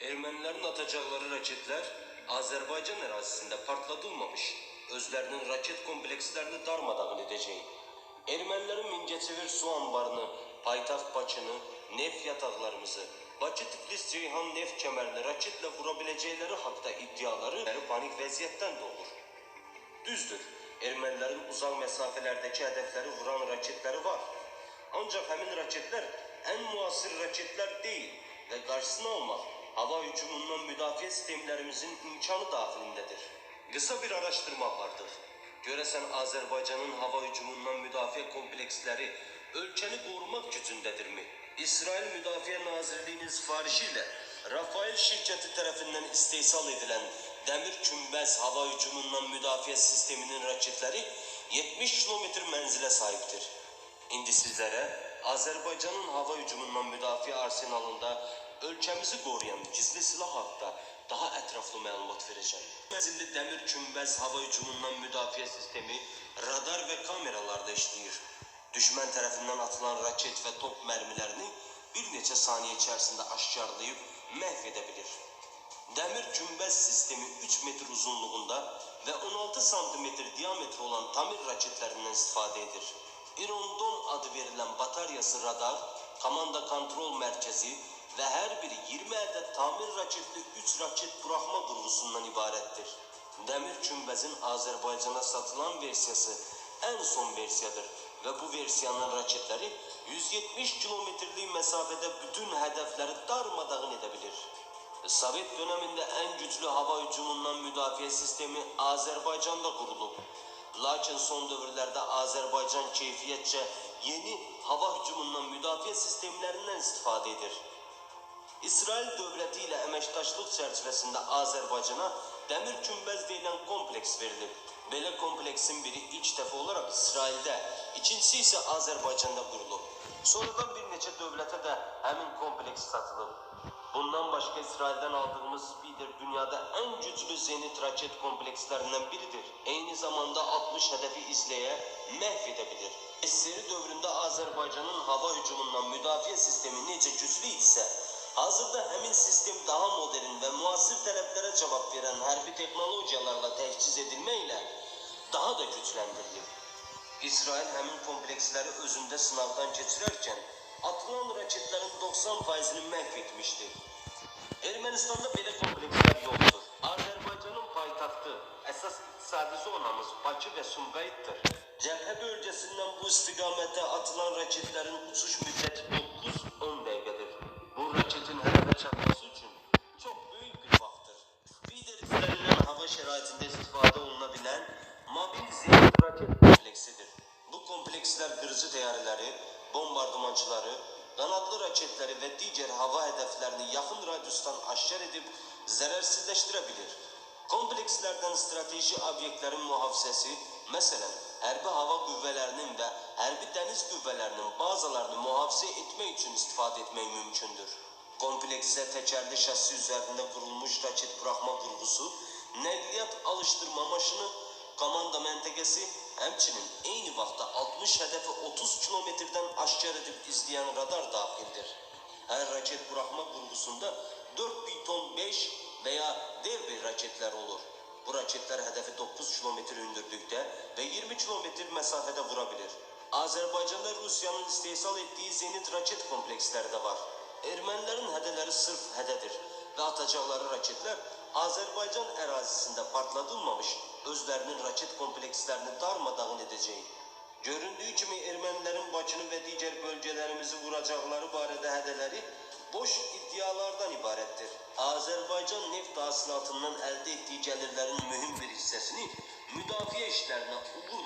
Ermenilerin atacakları raketler Azerbaycan arazisinde partlatılmamış. Özlerinin raket komplekslerini darmadağın edeceği. Ermenilerin Mingəçevir su ambarını, paytaxt Bakını, neft yataklarımızı, Bakı Tiflis Ceyhan neft kemerini raketle vurabileceğleri hakta iddiaları panik vəziyyətdən doğur. Düzdür, Ermənilərin uzaq məsafələrdəki hədəfləri vuran raketləri var. Ancaq həmin raketlər ən müasir raketlər deyil və qarşısını almaq hava hücumundan müdafiə sistemlərimizin imkanı daxilindədir. Qısa bir araşdırma apardıq. Görəsən Azərbaycanın hava hücumundan müdafiə kompleksləri ölkəni qorumaq gücündədirmi? İsrail Müdafiə Nazirliyinin sifarişi ilə Rafael şirkəti tərəfindən istehsal edilən Dəmir Kümbəz hava hücumundan müdafiə sisteminin raketləri 70 kilometr mənzilə sahibdir. İndi sizlərə Azərbaycanın hava hücumundan müdafiə arsenalında ölkəmizi qoruyan gizli silah haqqında daha ətraflı məlumat verəcəm. Mənzilli Dəmir Kümbəz hava hücumundan müdafiə sistemi radar və kameralarda işləyir. Düşmən tərəfindən atılan raket və top mərmilərini bir neçə saniyə içərisində aşkarlayıb məhv edə bilir. Dəmir kümbez sistemi 3 metr uzunluğunda ve 16 santimetre diametre olan tamir raketlerinden istifade edir. Irondon adı verilen bataryası radar, komanda kontrol merkezi ve her biri 20 adet tamir raketli 3 raket bırakma kurgusundan ibarettir. Demir kümbezin Azerbaycan'a satılan versiyası en son versiyadır ve bu versiyanın raketleri 170 kilometrelik mesafede bütün hedefleri darmadağın edebilir. Sovet döneminde en güçlü hava hücumundan müdafiə sistemi Azərbaycanda qurulub. Lakin son dövrlərdə Azərbaycan keyfiyyətcə yeni hava hücumundan müdafiə sistemlərindən istifadə edir. İsrail dövləti ilə əməkdaşlıq çərçivəsində Azərbaycana dəmir kümbəz deyilən kompleks verilib. Belə kompleksin biri ilk dəfə olaraq İsraildə, ikincisi isə Azərbaycanda qurulub. Sonradan bir neçə dövlətə də həmin kompleks satılıb. Bundan başka İsrail'den aldığımız Spider dünyada en güçlü zenit raket komplekslerinden biridir. Aynı zamanda 60 hedefi izleye mahvedebilir. Eseri dövründe Azerbaycan'ın hava hücumundan müdafiə sistemi necə güclü ise, hazırda həmin sistem daha modern ve muasir tələblərə cevap veren hərbi teknolojiyalarla təchiz edilməklə daha da gücləndirilib. İsrail həmin kompleksləri özündə sınavdan keçirərkən atılan raketlerin 90 faizini məhv etmişti. Ermenistan'da belə komplekslər yoxdur. Azərbaycanın paytaxtı, əsas iqtisadi zonamız Bakı və Sumqayıtdır. Cəbhə bölgəsindən bu istiqamətə atılan raketlərin uçuş müddəti 9-10 dəqiqədir. Bu komplekslər qırıcı təyyarələri, bombardımançıları, qanadlı raketləri və digər hava hədəflərini yaxın radiusdan aşkar edib zərərsizləşdirə bilir. Komplekslərdən strateji obyektlərin mühafizəsi, məsələn, hərbi hava qüvvələrinin və hərbi dəniz qüvvələrinin bazalarını mühafizə etmək üçün istifadə etmək mümkündür. Kompleksə təkərli şassi üzərində qurulmuş raket buraxma qurğusu, nəqliyyat alışdırma maşını, komanda məntəqəsi, həmçinin eyni vaxtda 60 hədəfi 30 kilometrdən aşkar edib izləyən radar daxildir. Hər raket buraxma qurğusunda 4 piton 5 veya dev bir raketler olur. Bu raketler hedefi 9 kilometre hündürlükte ve 20 kilometre mesafede vurabilir. Azerbaycan'da Rusya'nın istehsal ettiği zenit raket kompleksleri de var. Ermenilerin hedeleri sırf hededir ve atacakları raketler Azerbaycan ərazisində partladılmamış özlərinin raket komplekslərini darmadağın edəcək. Göründüyü kimi ermənilərin Bakını və digər bölgələrimizi vuracaqları barədə hədələri boş iddialardan ibarətdir. Azərbaycan neft hasilatından əldə etdiyi gəlirlərin mühüm bir hissəsini müdafiə işlərinə uğurla